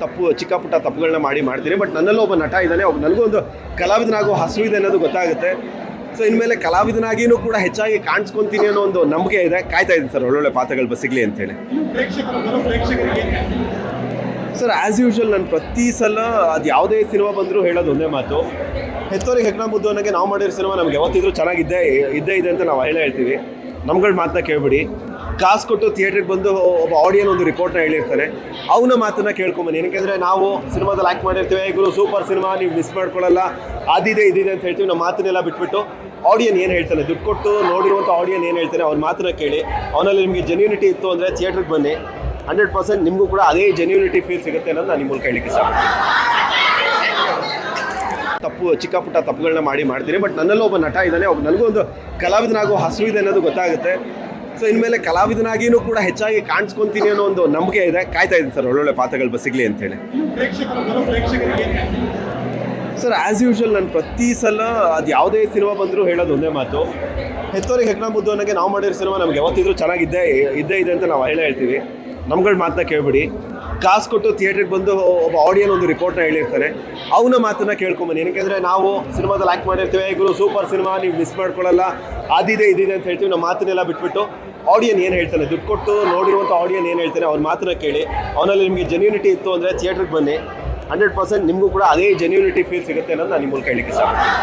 ತಪ್ಪು ಚಿಕ್ಕ ಪುಟ್ಟ ತಪ್ಪುಗಳನ್ನ ಮಾಡಿ ಮಾಡ್ತೀನಿ ಬಟ್ ನನ್ನಲ್ಲೂ ಒಬ್ಬ ನಟ ಇದ್ದಾನೆ, ಒಬ್ಬ ನನಗೂ ಒಂದು ಕಲಾವಿದನಾಗೋ ಹಸಿರು ಇದೆ ಅನ್ನೋದು ಗೊತ್ತಾಗುತ್ತೆ. ಸೊ ಇನ್ಮೇಲೆ ಕಲಾವಿದನಾಗಿನೂ ಕೂಡ ಹೆಚ್ಚಾಗಿ ಕಾಣಿಸ್ಕೊಂತೀನಿ ಅನ್ನೋ ಒಂದು ನಂಬಿಕೆ ಇದೆ. ಕಾಯ್ತಾ ಇದ್ದೀನಿ ಸರ್, ಒಳ್ಳೊಳ್ಳೆ ಪಾತ್ರಗಳು ಸಿಗಲಿ ಅಂತೇಳಿ ಸರ್ ಆ್ಯಸ್ ಯೂಶ್ವಲ್ ನಾನು ಪ್ರತಿ ಸಲ ಅದು ಯಾವುದೇ ಸಿನಿಮಾ ಬಂದರೂ ಹೇಳೋದು ಒಂದೇ ಮಾತು. ಹೆತ್ತೋರಿಗೆ ಹೆಗ್ನ ಮುದ್ದು ಅನ್ನೋಕ್ಕೆ ನಾವು ಮಾಡಿರೋ ಸಿನಿಮಾ ನಮ್ಗೆ ಯಾವತ್ತಿದ್ರೂ ಚೆನ್ನಾಗಿದ್ದೇ ಇದ್ದೇ ಇದೆ ಅಂತ ನಾವು ಹೇಳೇ ಹೇಳ್ತೀವಿ. ನಮ್ಗಳ ಮಾತನ್ನ ಕೇಳ್ಬಿಡಿ. ಕಾಸು ಕೊಟ್ಟು ಥಿಯೇಟ್ರಿಗೆ ಬಂದು ಒಬ್ಬ ಆಡಿಯನ್ ಒಂದು ರಿಪೋರ್ಟ್ನ ಹೇಳಿರ್ತಾನೆ. ಅವನ ಮಾತನ್ನ ಕೇಳ್ಕೊಂಬನ್ನಿ. ಏನಕ್ಕೆಂದ್ರೆ ನಾವು ಸಿನಿಮಾದಲ್ಲಿ ಆ್ಯಕ್ಟ್ ಮಾಡಿರ್ತೀವಿ. ಗುರು ಸೂಪರ್ ಸಿನಿಮಾ, ನೀವು ಮಿಸ್ ಮಾಡ್ಕೊಳ್ಳಲ್ಲ. ಅದಿದೆ, ಇದಿದೆ ಅಂತ ಹೇಳ್ತೀವಿ. ನಮ್ಮ ಮಾತನ್ನೆಲ್ಲ ಬಿಟ್ಬಿಟ್ಟು ಆಡಿಯನ್ ಏನು ಹೇಳ್ತಾನೆ? ದುಡ್ಡು ಕೊಟ್ಟು ನೋಡಿರುವಂಥ ಆಡಿಯನ್ ಏನು ಹೇಳ್ತಾನೆ? ಅವ್ನ ಮಾತನ್ನ ಕೇಳಿ. ಅವನಲ್ಲಿ ನಿಮಗೆ ಜೆನ್ಯೂನಿಟಿ ಇತ್ತು ಅಂದರೆ ಥಿಯೇಟ್ರಿಗೆ ಬನ್ನಿ. ಹಂಡ್ರೆಡ್ ಪರ್ಸೆಂಟ್ ನಿಮಗೂ ಕೂಡ ಅದೇ ಜೆನ್ಯೂನಿಟಿ ಫೀಲ್ ಸಿಗುತ್ತೆ ಅನ್ನೋದು ನಾನು ನಿಮ್ಮ ಮೂಲಕ ಹೇಳಲಿಕ್ಕೆ ಇಷ್ಟಪಡ್ತೀನಿ. ತಪ್ಪು, ಚಿಕ್ಕ ಪುಟ್ಟ ತಪ್ಪುಗಳನ್ನ ಮಾಡಿ ಮಾಡ್ತೀನಿ. ಬಟ್ ನನ್ನಲ್ಲೂ ಒಬ್ಬ ನಟ ಇದ್ದಾನೆ. ಒಬ್ಬ ನನಗೂ ಒಂದು ಕಲಾವಿದನಾಗೋ ಇದೆ ಅನ್ನೋದು ಗೊತ್ತಾಗುತ್ತೆ. ಸೊ ಇನ್ಮೇಲೆ ಕಲಾವಿದನಾಗಿನೂ ಕೂಡ ಹೆಚ್ಚಾಗಿ ಕಾಣಿಸ್ಕೊಂತೀನಿ ಅನ್ನೋ ಒಂದು ನಂಬಿಕೆ ಇದೆ. ಕಾಯ್ತಾ ಇದ್ದೀನಿ ಸರ್, ಒಳ್ಳೊಳ್ಳೆ ಪಾತ್ರಗಳು ಸಿಗಲಿ ಅಂತೇಳಿ ಸರ್ ಆ್ಯಸ್ ಯೂಶ್ವಲ್ ನಾನು ಪ್ರತಿ ಸಲ ಅದು ಯಾವುದೇ ಸಿನಿಮಾ ಬಂದರೂ ಹೇಳೋದು ಒಂದೇ ಮಾತು. ಹೆತ್ತೋರಿಗೆ ಹೆಗ್ನ ಮುದ್ದು ಅನ್ನೋಂಗೆ ನಾವು ಮಾಡಿರೋ ಸಿನಿಮಾ ನಮ್ಗೆ ಯಾವತ್ತಿದ್ರೂ ಚೆನ್ನಾಗಿದ್ದೇ, ಇದ್ದೇ ಇದೆ ಅಂತ ನಾವು ಹೇಳೇ ಹೇಳ್ತೀವಿ. ನಮ್ಗಳ ಮಾತನ್ನ ಕೇಳ್ಬಿಡಿ. ಕಾಸು ಕೊಟ್ಟು ಥಿಯೇಟ್ರಿಗೆ ಬಂದು ಒಬ್ಬ ಆಡಿಯನ್ ಒಂದು ರಿಪೋರ್ಟ್ನ ಹೇಳಿರ್ತಾರೆ ಅವನ ಮಾತನ್ನ ಕೇಳ್ಕೊಂಬನ್ನಿ. ಏನಕ್ಕೆ ನಾವು ಸಿನಿಮಾದಲ್ಲಿ ಆ್ಯಕ್ಟ್ ಮಾಡಿರ್ತೀವಿ. ಗುರು ಸೂಪರ್ ಸಿನಿಮಾ, ನೀವು ಮಿಸ್ ಮಾಡ್ಕೊಳ್ಳಲ್ಲ. ಅದಿದೆ, ಇದಿದೆ ಅಂತ ಹೇಳ್ತೀವಿ. ನಮ್ಮ ಮಾತನ್ನೆಲ್ಲ ಬಿಟ್ಬಿಟ್ಟು ಆಡಿಯನ್ ಏನು ಹೇಳ್ತಾನೆ? ದುಡ್ಡು ಕೊಟ್ಟು ನೋಡಿರುವಂಥ ಆಡಿಯನ್ ಏನು ಹೇಳ್ತಾನೆ? ಅವ್ರ ಮಾತನ್ನ ಕೇಳಿ. ಅವನಲ್ಲಿ ನಿಮಗೆ ಜೆನ್ಯೂನಿಟಿ ಇತ್ತು ಅಂದರೆ ಥಿಯೇಟ್ರಿಗೆ ಬನ್ನಿ. ಹಂಡ್ರೆಡ್ ಪರ್ಸೆಂಟ್ ನಿಮಗೂ ಕೂಡ ಅದೇ ಜೆನ್ಯೂನಿಟಿ ಫೀಲ್ ಸಿಗುತ್ತೆ ಅನ್ನೋದು ನಾನು ನಿಮ್ಮ ಮೂಲಕ ಹೇಳಲಿಕ್ಕೆ ಇಷ್ಟಪಡ್ತೀನಿ.